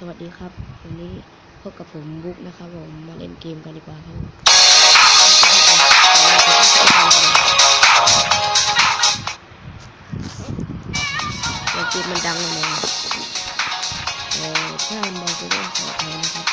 สวัสดีครับ วันนี้พบกับผมบุ๊กนะครับผม มาเล่นเกมกันดีกว่าครับเกมมันดังเลยนะเออถ้ามันดังก็ต้องขออภัยนะครับ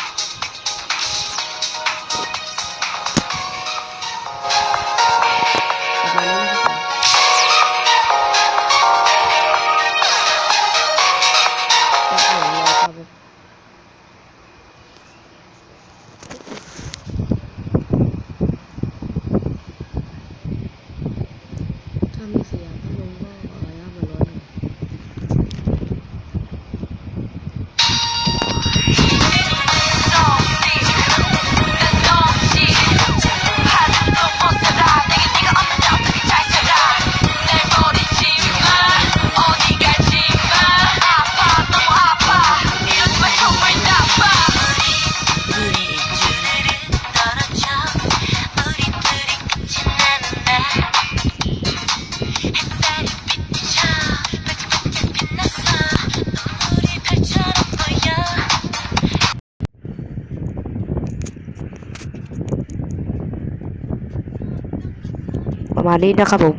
มาณนี้นะครับผม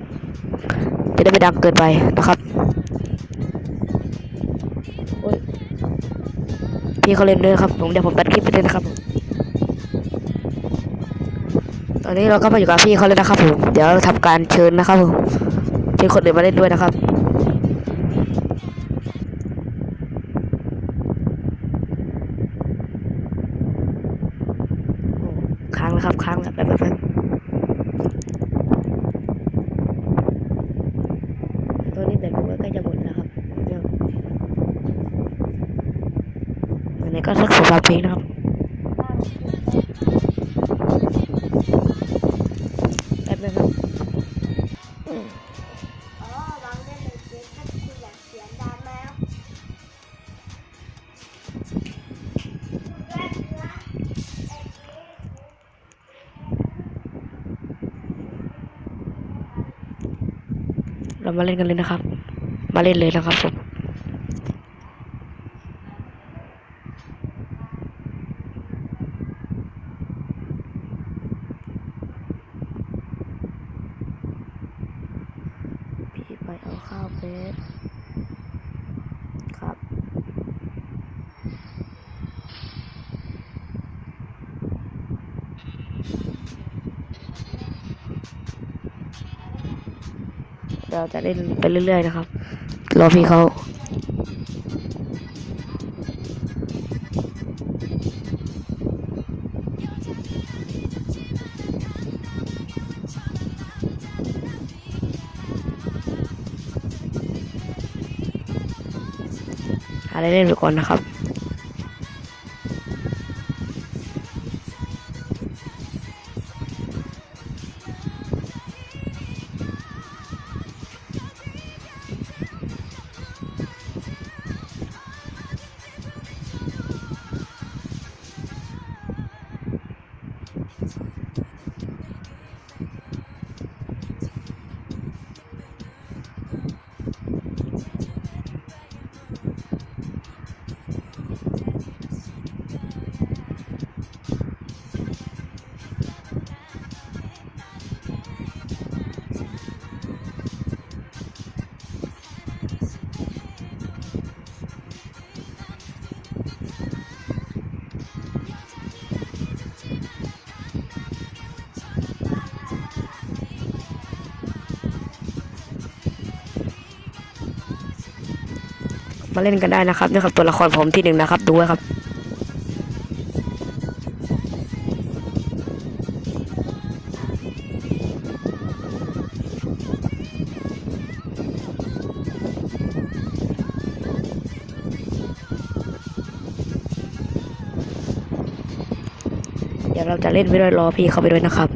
จะได้ไม่ดังเกินไปนะครับพี่เขาเล่นด้วยนะครับผมเดี๋ยวผมตัดคลิปไปเลยนะครับ ตอนนี้เราก็มาอยู่กับพี่เขาเลยนะครับผมเดี๋ยวเราทำการเชิญนะครับผมเชิญคนอื่นมาเล่นด้วยนะครับค้างแล้วครับค้างแล้วแป๊บแป๊บแป๊บ ตอนนี้แบตผมก็ใกล้จะหมดแล้วครับเดี๋ยว อันนี้ ก็สักสองสามเพลงนะครับแป๊บนะครับอ๋อบางเล่นเลยเจ๊ถ้าคุณอยากเสียงดังแล้วเรามาเล่นกันเลยนะครับ มาเล่นเลยนะครับผม พี่ไป เดครับ เราจะเล่นไปเรื่อยๆนะครับ รอพี่เขา อะไรเล่นไปก่อนนะครับ มาเล่นกันได้นะครับนี่ครับตัวละครผมที่หนึ่งนะครับ ดูไว้ครับเดี๋ยวเราจะเล่นไปด้วยรอพี่เข้าไปด้วยนะครับ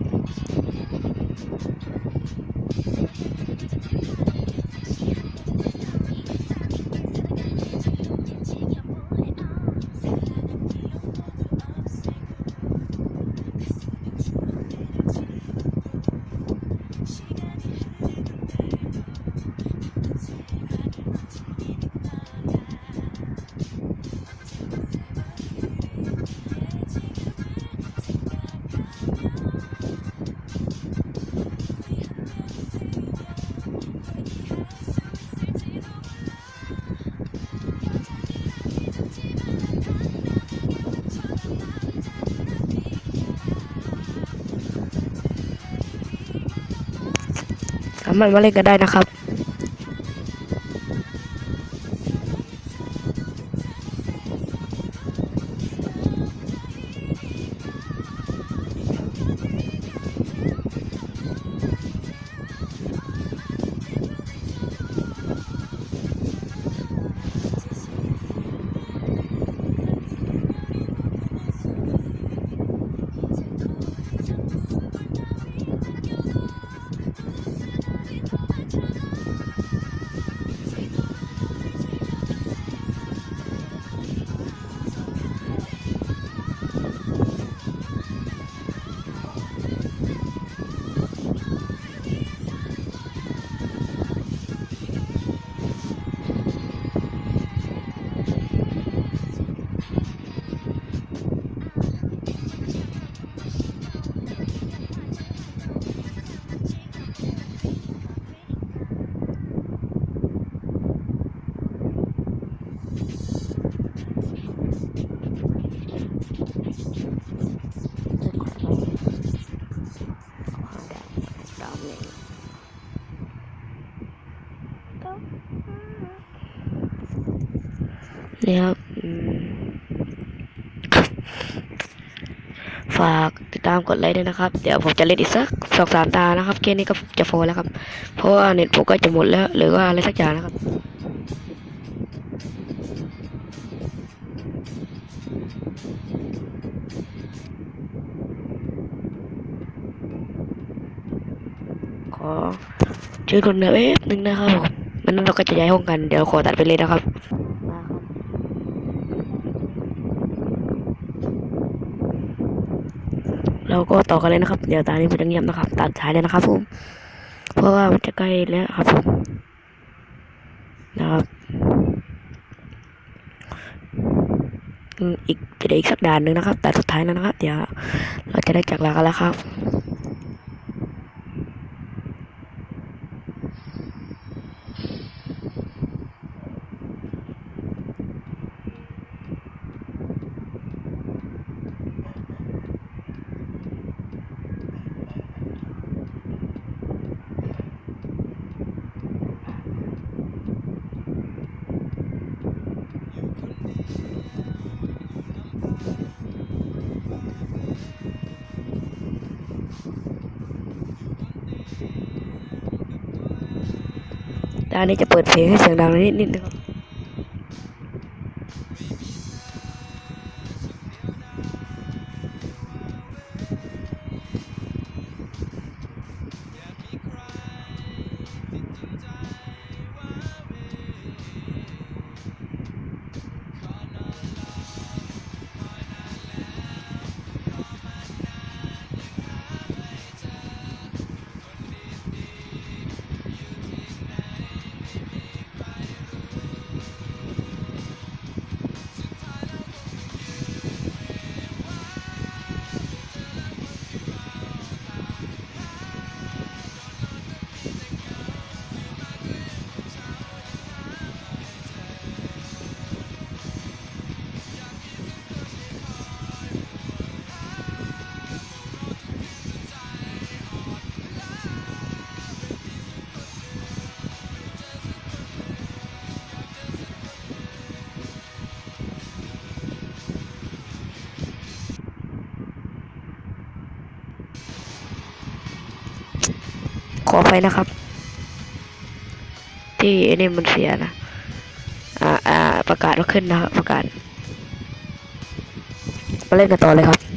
มันมาเล่นกันได้นะครับ ดาวหนึ่งนี่ครับฝากติดตามกดไลค์ด้วยนะครับ เดี๋ยวผมจะเล่นอีกสักสองสามตานะครับ เกมนี้ก็จะโฟแล้วครับ เพราะว่าเน็ตผมก็จะหมดแล้ว หรือว่าอะไรสักอย่างนะครับ ขอช่วยคนเหนือแป๊บนึงนะครับผมมันนั้นเราก็จะย้ายห้องกันเดี๋ยวขอตัดไปเลยนะครับเราก็ต่อกันเลยนะครับ เดี๋ยวตานี้ผมจะเงียบนะครับ ตัดสายเลยนะครับผม เพราะว่ามันจะใกล้แล้วครับผมนะครับ อีกจะได้อีกสักด่านหนึ่งนะครับด่สุดท้ายแล้วนะครับ เดี๋ยวเราจะได้จากลากันแล้วครับ ด้านนี้จะเปิดเพลงให้เสียงดังนิดนิดนะครับ ขอไปนะครับ ที่ไอ้นี่มันเสียนะ อ่าอ่าประกาศว่าขึ้นนะครับประกาศ มาเล่นกันต่อเลยครับ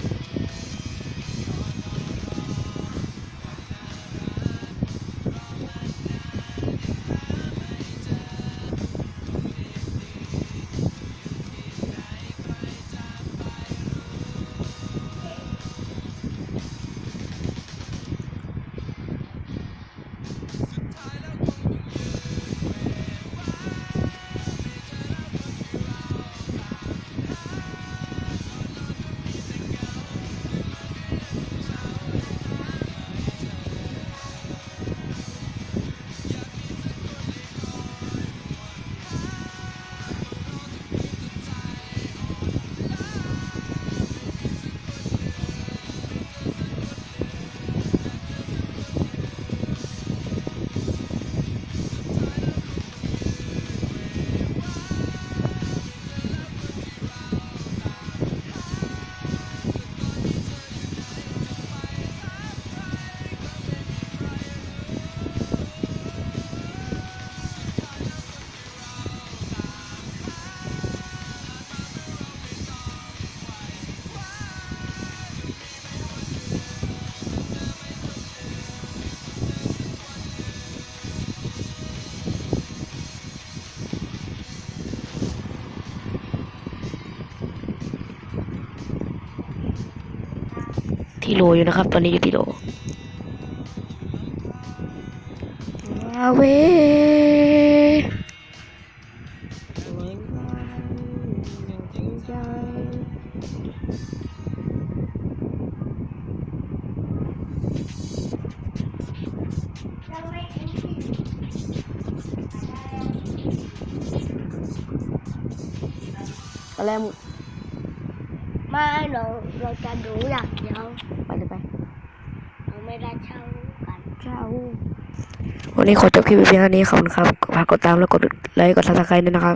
ที่โลอยู่นะครับ ตอนนี้อยู่ที่โลอาเวยังไม่ถึงที่อะไรมึง ไม่เราเราจะดูอย่างเดียวไปเลยไปเราไม่ได้เช่ากันเจ้าวันนี้ขอจบคลิปเพียงเท่านี้ขอบคุณครับฝากกดตามแล้วกดไลค์กดซับสไครต์ด้วยนะครับ